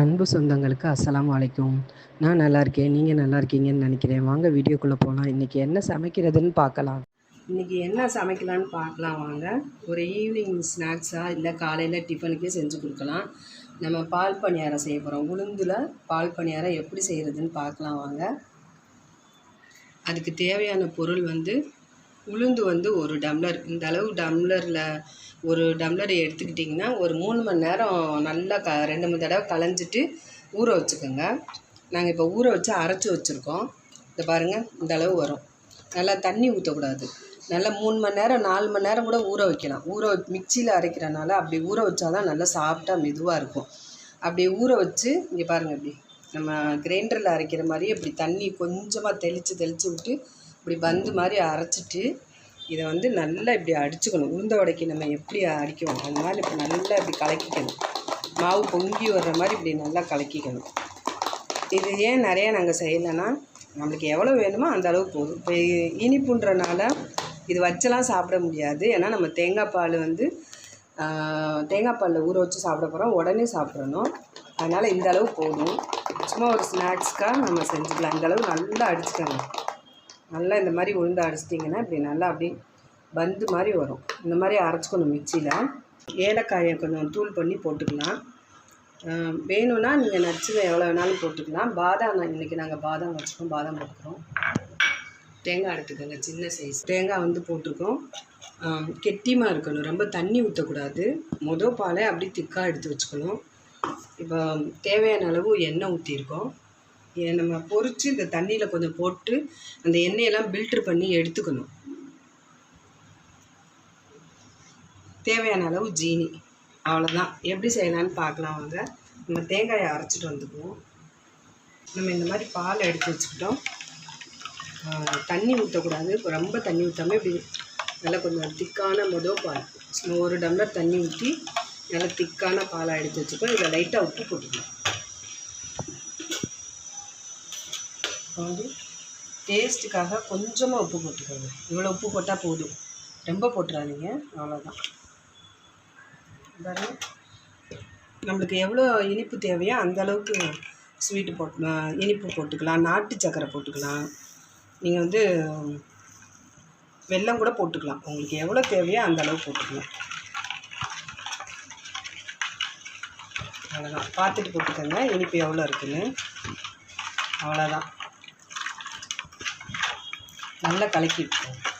அன்பு சொந்தங்களுக்கு அஸ்லாம் அலைக்கும். நான் நல்லா இருக்கேன் நீங்கள் நல்லா இருக்கீங்கன்னு நினைக்கிறேன். வாங்க வீடியோக்குள்ளே போகலாம் இன்றைக்கி என்ன சமைக்கிறதுன்னு பார்க்கலாம். இன்றைக்கி என்ன சமைக்கலான்னு பார்க்கலாம் வாங்க. ஒரு ஈவினிங் ஸ்நாக்ஸாக இல்லை காலையில் டிஃபனுக்கே செஞ்சு கொடுக்கலாம். நம்ம பால் பணியாரம் செய்ய போகிறோம் உளுந்தில் பால் பணியாரம் எப்படி செய்கிறதுன்னு பார்க்கலாம் வாங்க. அதுக்கு தேவையான பொருள் வந்து உளுந்து வந்து ஒரு டம்ளர். இந்த அளவு டம்ளரில் ஒரு டம்ளர் எடுத்துக்கிட்டிங்கன்னா ஒரு மூணு மணி நேரம் நல்லா க ரெண்டு மூணு தடவை களைஞ்சிட்டு ஊற வச்சுக்கோங்க. நாங்கள் இப்போ ஊற வச்சு அரைச்சி வச்சுருக்கோம். இந்த பாருங்கள் இந்த அளவு வரும். நல்லா தண்ணி ஊற்றக்கூடாது நல்லா மூணு மணி நேரம் நாலு மணி நேரம் கூட ஊற வைக்கலாம். ஊற மிக்சியில் அரைக்கிறனால அப்படி ஊற வச்சா தான் நல்லா சாஃப்டாக மெதுவாக இருக்கும். அப்படி ஊற வச்சு இங்கே பாருங்கள் இப்படி நம்ம கிரைண்டரில் அரைக்கிற மாதிரி இப்படி தண்ணி கொஞ்சமாக தெளித்து தெளித்து விட்டு இப்படி பந்து மாதிரி அரைச்சிட்டு இதை வந்து நல்லா இப்படி அடிச்சுக்கணும். உளுந்த வடைக்கு நம்ம எப்படி அடிக்கணும் அந்த மாதிரி இப்போ நல்லா இப்படி கலக்கிக்கணும். மாவு பொங்கி வர்ற மாதிரி இப்படி நல்லா கலக்கிக்கணும். இது ஏன் நிறையா நாங்கள் செய்யலைன்னா நம்மளுக்கு எவ்வளோ வேணுமோ அந்த அளவு போதும். இப்போ இனிப்புன்றனால இது வச்செல்லாம் சாப்பிட முடியாது. ஏன்னா நம்ம தேங்காய் பால் வந்து தேங்காய் பாலில் ஊற வச்சு சாப்பிட போகிறோம் உடனே சாப்பிட்றணும் அதனால் இந்த அளவு போதும். சும்மா ஒரு ஸ்நாக்ஸ்க்காக நம்ம செஞ்சுக்கலாம். இந்த அளவு நல்லா அடிச்சுக்கணும். நல்லா இந்த மாதிரி உளுந்து அடிச்சிட்டிங்கன்னா இப்படி நல்லா அப்படி பந்து மாதிரி வரும். இந்த மாதிரி அரைச்சிக்கணும் மிக்சியில். ஏலக்காயை கொஞ்சம் தூள் பண்ணி போட்டுக்கலாம். வேணும்னா நீங்கள் நட்ஸில் எவ்வளோ வேணாலும் போட்டுக்கலாம். பாதாம் நான் இன்றைக்கி நாங்கள் பாதாம் வச்சுக்கோம். பாதாம் போட்டுக்கிறோம் தேங்காய் எடுத்துக்கோங்க சின்ன சைஸ் தேங்காய் வந்து போட்டிருக்கோம். கெட்டியமாக இருக்கணும். ரொம்ப தண்ணி ஊற்றக்கூடாது மொதல் பாலை அப்படி திக்காக எடுத்து வச்சுக்கணும். இப்போ தேவையான அளவு எண்ணெய் ஊற்றிருக்கோம் நம்ம பொறிச்சு இந்த தண்ணியில் கொஞ்சம் போட்டு அந்த எண்ணெயெல்லாம் பில்ட்ரு பண்ணி எடுத்துக்கணும். தேவையான அளவு ஜீனி. அவ்வளோதான் எப்படி செய்யலான்னு பார்க்கலாம் வாங்க. நம்ம தேங்காயை அரைச்சிட்டு வந்துக்குவோம். நம்ம இந்த மாதிரி பால் எடுத்து வச்சுக்கிட்டோம். தண்ணி ஊற்றக்கூடாது ரொம்ப தண்ணி ஊற்றாமல் இப்படி நல்லா கொஞ்சம் திக்கான மொதல் பால். ஒரு டம்ளர் தண்ணி ஊற்றி நல்லா திக்கான பாலாக எடுத்து வச்சுக்கோ இதில் லைட்டாக உப்பு போட்டுக்கலாம். வந்து டேஸ்ட்டுக்காக கொஞ்சமாக உப்பு போட்டுக்கோங்க. இவ்வளோ உப்பு போட்டால் போதும். ரொம்ப போட்டுறாதீங்க. அவ்வளோதான் பாருங்க நம்மளுக்கு எவ்வளோ இனிப்பு தேவையோ அந்த அளவுக்கு ஸ்வீட்டு போட்டு இனிப்பு போட்டுக்கலாம். நாட்டு சக்கரை போட்டுக்கலாம். நீங்கள் வந்து வெல்லம் கூட போட்டுக்கலாம். உங்களுக்கு எவ்வளோ தேவையோ அந்த அளவு போட்டுக்கலாம். அவ்வளோதான் பார்த்துட்டு போட்டுக்கோங்க. இனிப்பு எவ்வளோ இருக்குன்னு. அவ்வளோதான் நல்லா கலக்கி விட்டுருவோம்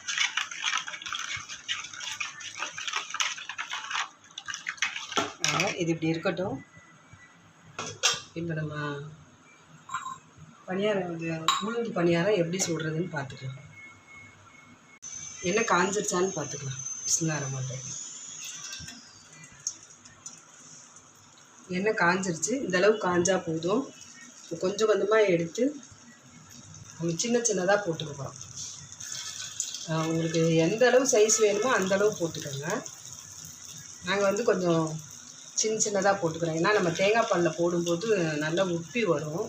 இது இப்படி இருக்கட்டும். இப்போ நம்ம பணியாரம் இது உளுந்து பணியாரம் எப்படி சுடுறதுன்னு பார்த்துக்கலாம். என்ன காஞ்சிருச்சான்னு பார்த்துக்கலாம். பிஸ்னார மாட்டேன் எண்ணெய் காஞ்சிருச்சு? இந்தளவு காஞ்சா போதும். கொஞ்சம் கொஞ்சமாக எடுத்து நம்ம சின்ன சின்னதாக போட்டுக்கிறோம் உங்களுக்கு எந்த அளவு சைஸ் வேணுமோ அந்த அளவு போட்டுக்கோங்க. நாங்கள் வந்து கொஞ்சம் சின்ன சின்னதாக போட்டுக்கிறோம் ஏன்னா நம்ம தேங்காய் பாலில் போடும்போது நல்லா உப்பி வரும்.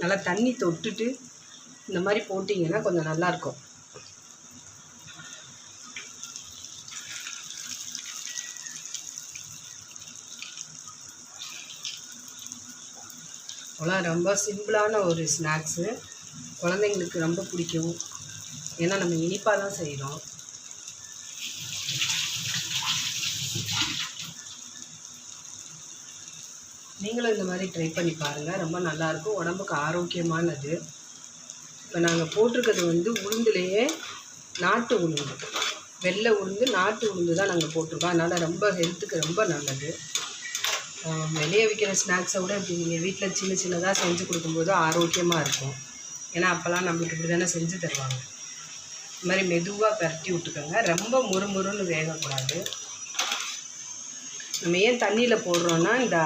நல்லா தண்ணி தொட்டுட்டு இந்த மாதிரி போட்டிங்கன்னா கொஞ்சம் நல்லாயிருக்கும் அவ்வளோ ரொம்ப சிம்பிளான ஒரு ஸ்நாக்ஸு. குழந்தைங்களுக்கு ரொம்ப பிடிக்கும். ஏன்னா நம்ம இனிப்பாக தான் செய்கிறோம் நீங்களும் இந்த மாதிரி ட்ரை பண்ணி பாருங்கள் ரொம்ப நல்லாயிருக்கும். உடம்புக்கு ஆரோக்கியமானது. இப்போ நாங்கள் போட்டிருக்கிறது வந்து உளுந்துலேயே நாட்டு உளுந்து. வெள்ளை உளுந்து நாட்டு உளுந்து தான் நாங்கள் போட்டிருக்கோம். அதனால் ரொம்ப ஹெல்த்துக்கு ரொம்ப நல்லது. வெளியே விற்கிற ஸ்நாக்ஸை விட இப்படி நீங்கள் வீட்டில் சின்ன சின்னதாக செஞ்சு கொடுக்கும்போது ஆரோக்கியமாக இருக்கும். ஏன்னா அப்போல்லாம் நம்மளுக்கு இப்படி தானே செஞ்சு தருவாங்க. இது மாதிரி மெதுவாக பரட்டி விட்டுக்கோங்க. ரொம்ப முறுமுறுன்னு வேகக்கூடாது. நம்ம ஏன் தண்ணியில் போடுறோன்னா இந்த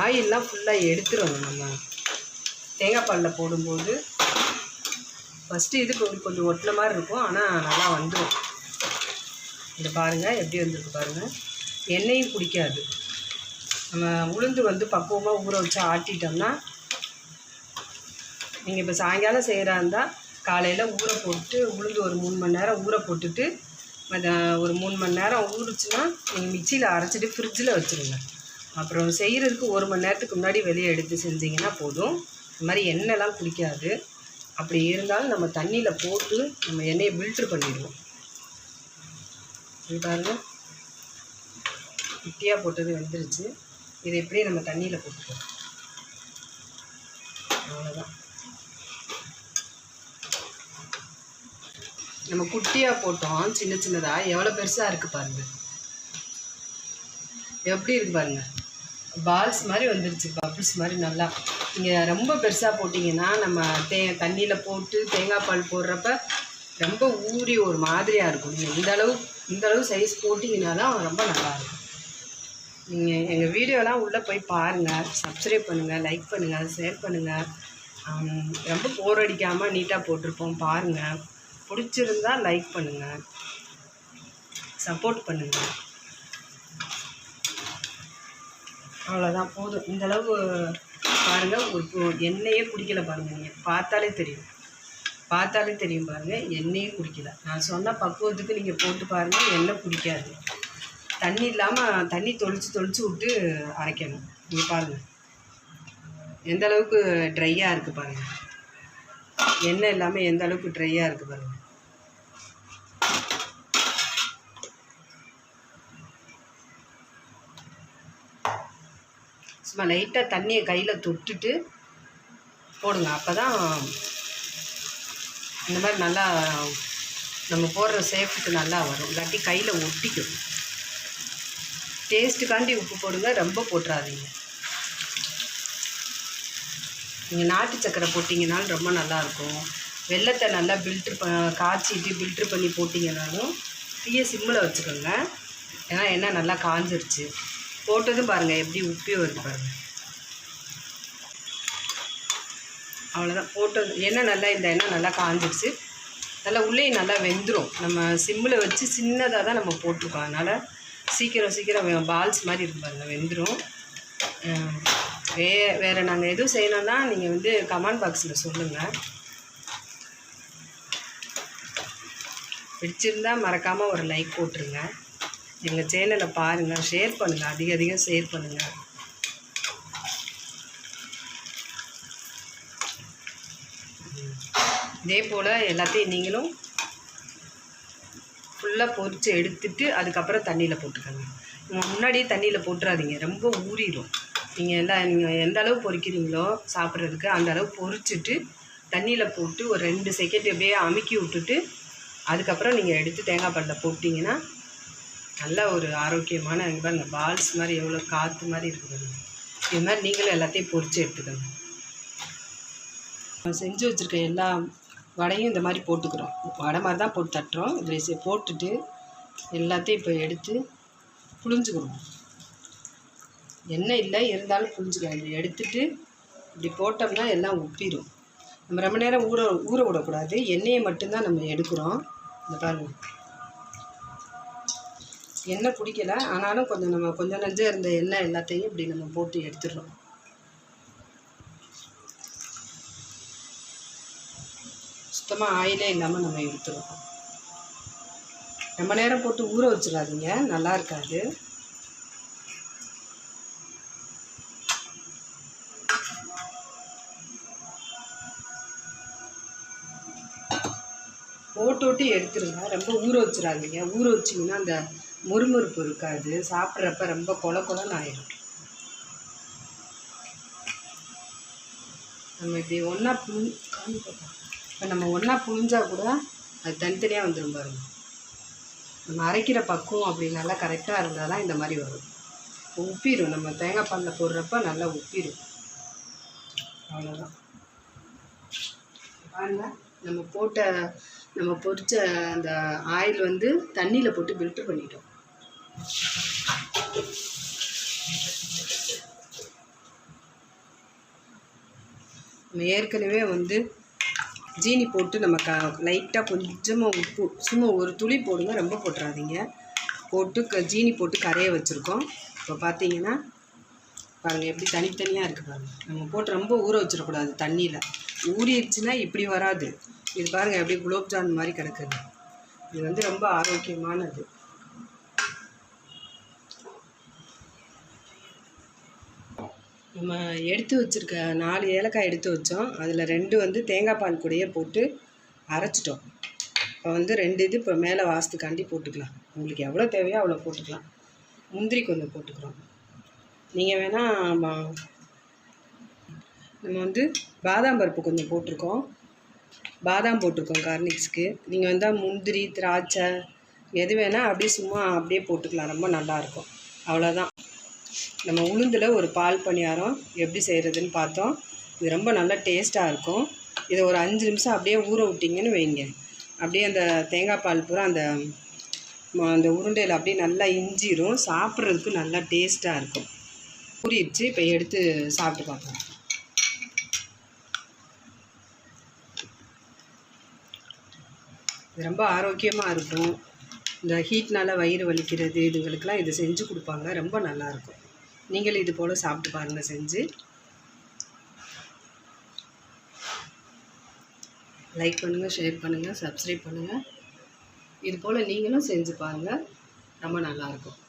ஆயிலெலாம் ஃபுல்லாக எடுத்துடணும் நம்ம. தேங்காய் பாலில் போடும்போது ஃபஸ்ட்டு இது கொஞ்சம் கொஞ்சம் ஒட்டின மாதிரி இருக்கும். ஆனால் நல்லா வந்துடும் இதை பாருங்கள் எப்படி வந்திருக்கு பாருங்கள் எண்ணெயும் குடிக்காது. நம்ம உளுந்து வந்து பக்குவமாக ஊற வச்சு ஆட்டிட்டோம்னா நீங்கள் இப்போ சாயங்காலம் செய்கிறா இருந்தால் காலையில் ஊற போட்டு உளுந்து ஒரு மூணு மணி நேரம் ஊற போட்டுட்டு ஒரு மூணு மணி நேரம் ஊறுச்சுன்னா நீங்கள் மிக்சியில் அரைச்சிட்டு ஃப்ரிட்ஜில் வச்சுருங்க. அப்புறம் செய்கிறதுக்கு ஒரு மணி நேரத்துக்கு முன்னாடி வெளியே எடுத்து செஞ்சிங்கன்னா போதும். இந்த மாதிரி எண்ணெய்லாம் குடிக்காது. அப்படி இருந்தாலும் நம்ம தண்ணியில் போட்டு நம்ம எண்ணெயை ஃபில்ட்ரு பண்ணிடுவோம். இது பாருங்க. குட்டியாக போட்டது வெந்துருச்சு. இதை எப்படியே நம்ம தண்ணியில் போட்டுக்கலாம். அவ்வளோதான் நம்ம குட்டியாக போட்டோம் சின்ன சின்னதாக எவ்வளோ பெருசாக இருக்குது பாருங்கள் எப்படி இருக்கு பாருங்கள் பால்ஸ் மாதிரி வந்துருச்சு பபிள்ஸ் மாதிரி நல்லா. நீங்கள் ரொம்ப பெருசாக போட்டிங்கன்னா நம்ம தே தண்ணியில் போட்டு தேங்காய் பால் போடுறப்ப ரொம்ப ஊறி ஒரு மாதிரியாக இருக்கும். நீங்கள் இந்தளவு இந்தளவு சைஸ் போட்டிங்கன்னா தான் ரொம்ப நல்லாயிருக்கும் நீங்கள் எங்கள் வீடியோலாம் உள்ளே போய் பாருங்கள் சப்ஸ்கிரைப் பண்ணுங்கள் லைக் பண்ணுங்கள் ஷேர் பண்ணுங்கள் ரொம்ப போர் அடிக்காமல் நீட்டாக போட்டிருப்போம் பாருங்கள் பிடிச்சிருந்தா லைக் பண்ணுங்கள் சப்போர்ட் பண்ணுங்கள் அவ்வளோதான் போதும். இந்தளவு பாருங்கள் ஒரு எண்ணெயே குடிக்கல பாருங்கள் நீங்கள் பார்த்தாலே தெரியும். பார்த்தாலே தெரியும் பாருங்கள் எண்ணெயே குடிக்கல. நான் சொன்ன பக்குவத்துக்கு நீங்கள் போட்டு பாருங்கள் எண்ணெய் குடிக்காது. தண்ணி இல்லாமல் தண்ணி தொளிச்சு தொளிச்சு விட்டு அரைக்கணும். நீங்கள் பாருங்கள் எந்த அளவுக்கு ட்ரையாக இருக்குது பாருங்கள் எண்ணெய் இல்லாமல் எந்த அளவுக்கு ட்ரையாக இருக்குது பாருங்கள் சும்மா லைட்டாக தண்ணியை கையில் தொட்டுட்டு போடுங்க. அப்போ தான் இந்த மாதிரி நல்லா நம்ம போடுற சேஃப்க்கு நல்லா வரும். இல்லாட்டி கையில் ஒட்டிக்கும். டேஸ்ட்டுக்காண்டி உப்பு போடுங்க. ரொம்ப போட்டுறாதீங்க. நீங்கள் நாட்டு சக்கரை போட்டிங்கனாலும் ரொம்ப நல்லாயிருக்கும் வெள்ளத்தை நல்லா பில்ட்ரு ப காய்ச்சிட்டு பில்ட்ரு பண்ணி போட்டிங்கனாலும் தீய சிம்மில் வச்சுக்கோங்க. ஏன்னா எண்ணெய் நல்லா காஞ்சிருச்சு. போட்டதும் பாருங்கள் எப்படி உப்பி வருது பாருங்கள் அவ்வளோதான் போட்டது எண்ணெய் நல்லா இந்த எண்ணெய் நல்லா காஞ்சிடுச்சு நல்லா உள்ளே நல்லா வெந்துடும் நம்ம சிம்மில் வச்சு சின்னதாக தான் நம்ம போட்டிருக்கோம். அதனால் சீக்கிரம் சீக்கிரம் பால்ஸ் மாதிரி இருக்கும் பாருங்கள் வெந்துடும் வே வேறு நாங்கள் எதுவும் செய்யணும்னா நீங்கள் வந்து கமெண்ட் பாக்ஸில் சொல்லுங்கள் பிடிச்சிருந்தா மறக்காமல் ஒரு லைக் போட்டுருங்க. எங்கள் சேனலை பாருங்கள் ஷேர் பண்ணுங்கள் அதிக அதிகம் ஷேர் பண்ணுங்கள் இதே போல் எல்லாத்தையும் நீங்களும் ஃபுல்லாக பொறிச்சு எடுத்துட்டு அதுக்கப்புறம் தண்ணியில் போட்டுக்கோங்க. முன்னாடியே தண்ணியில் போட்டுறாதீங்க ரொம்ப ஊறிடும். நீங்கள் எல்லாம் நீங்கள் எந்த அளவு பொறிக்கிறீங்களோ சாப்பிட்றதுக்கு அந்த அளவு தண்ணியில் போட்டு ஒரு ரெண்டு செகண்ட் அப்படியே அமுக்கி விட்டுட்டு அதுக்கப்புறம் நீங்கள் எடுத்து தேங்காய் பாலில் போட்டிங்கன்னா நல்ல ஒரு ஆரோக்கியமான இது மாதிரி அந்த பால்ஸ் மாதிரி எவ்வளோ காற்று மாதிரி இருக்குது. இது மாதிரி நீங்களும் எல்லாத்தையும் பொரித்து எடுத்துக்கணும் நம்ம செஞ்சு வச்சுருக்க எல்லா வடையும் இந்த மாதிரி போட்டுக்கிறோம். வடை மாதிரி தான் போட்டு தட்டுறோம். இதில் போட்டுட்டு எல்லாத்தையும் இப்போ எடுத்து புளிஞ்சுக்கிறோம் எண்ணெய் இல்லை இருந்தாலும் புளிஞ்சுக்கலாம் இதை எடுத்துட்டு இப்படி போட்டோம்னா எல்லாம் உப்பிடும் நம்ம ரொம்ப நேரம் ஊற ஊற விடக்கூடாது. எண்ணெயை மட்டும்தான் நம்ம எடுக்கிறோம். இந்த பாருங்கள் எண்ணெய் பிடிக்கல. ஆனாலும் கொஞ்சம் நம்ம கொஞ்சம் நஞ்சம் இருந்த எண்ணெய் எல்லாத்தையும் இப்படி நம்ம போட்டு எடுத்துடுறோம். சுத்தமாக ஆயிலே இல்லாமல் நம்ம எடுத்துருவோம் ரொம்ப நேரம் போட்டு ஊற வச்சிடாதீங்க. நல்லா இருக்காது. போட்டு விட்டு எடுத்துருங்க ரொம்ப ஊற வச்சிடாதீங்க. ஊற வச்சிங்கன்னா அந்த முறுமுறுப்பு இருக்காது. சாப்பிட்றப்ப ரொம்ப கொல கொலன்னு ஆயிடும். நம்ம இப்படி ஒன்றா புழு இப்போ நம்ம ஒன்றா புழிஞ்சா கூட அது தனித்தனியாக வந்துடும் பாருங்க. நம்ம அரைக்கிற பக்குவம் அப்படி நல்லா கரெக்டாக இருந்தால் தான் இந்த மாதிரி வரும். உப்பிடும் நம்ம தேங்காய் பாலில் போடுறப்ப நல்லா உப்பிடும் அவ்வளோதான் பாருங்க. நம்ம போட்ட நம்ம பொறிச்ச அந்த ஆயில் வந்து தண்ணியில் போட்டு ஃபில்ட்ரு பண்ணிட்டோம். நம்ம ஏற்கனவே வந்து ஜீனி போட்டு நம்ம க லைட்டாக கொஞ்சமாக உப்பு சும்மா ஒரு துளி போடுங்க ரொம்ப போட்டுறாதீங்க. போட்டு க ஜீனி போட்டு கரைய வச்சுருக்கோம். இப்போ பார்த்தீங்கன்னா பாருங்கள் எப்படி தனித்தனியாக இருக்குது பாருங்கள் நம்ம போட்டு ரொம்ப ஊற வச்சிடக்கூடாது தண்ணியில். ஊறிடுச்சுன்னா இப்படி வராது. இது பாருங்கள் எப்படி குலோப்ஜான் மாதிரி கிடக்குது. இது வந்து ரொம்ப ஆரோக்கியமானது. நம்ம எடுத்து வச்சுருக்க நாலு ஏலக்காய் எடுத்து வச்சோம். அதில் ரெண்டு வந்து தேங்காய் பால் கூடையே போட்டு அரைச்சிட்டோம். இப்போ வந்து ரெண்டு இது இப்போ மேலே வாசத்துக்காண்டி போட்டுக்கலாம். உங்களுக்கு எவ்வளோ தேவையோ அவ்வளோ போட்டுக்கலாம். முந்திரி கொஞ்சம் போட்டுக்கிறோம். நீங்கள் வேணால் நம்ம வந்து பாதாம் பருப்பு கொஞ்சம் போட்டிருக்கோம். பாதாம் போட்டிருக்கோம் கார்னிக்ஸ்க்கு நீங்கள் வந்தால் முந்திரி திராட்சை எது வேணால் அப்படியே சும்மா அப்படியே போட்டுக்கலாம். ரொம்ப நல்லாயிருக்கும் அவ்வளோதான் நம்ம உளுந்தில் ஒரு பால் பணியாரம் எப்படி செய்கிறதுன்னு பார்த்தோம். இது ரொம்ப நல்லா டேஸ்ட்டாக இருக்கும். இதை ஒரு அஞ்சு நிமிஷம் அப்படியே ஊற விட்டிங்கன்னு வைங்க. அப்படியே அந்த தேங்காய் பால் பூரா அந்த அந்த உருண்டையில் அப்படியே நல்லா இஞ்சிரும். சாப்பிட்றதுக்கு நல்லா டேஸ்ட்டாக இருக்கும். ஊறிடுச்சு. இப்போ எடுத்து சாப்பிட்டு பார்ப்போம் இது ரொம்ப ஆரோக்கியமாக இருக்கும். இந்த ஹீட்னால் வயிறு வலிக்கிறது இதுங்களுக்கெல்லாம் இது செஞ்சு கொடுப்பாங்க. ரொம்ப நல்லாயிருக்கும் நீங்களும் இது போல் சாப்பிட்டு பாருங்கள் செஞ்சு. லைக் பண்ணுங்கள் ஷேர் பண்ணுங்கள் சப்ஸ்கிரைப் பண்ணுங்கள் இது போல் நீங்களும் செஞ்சு பாருங்கள் ரொம்ப நல்லாயிருக்கும்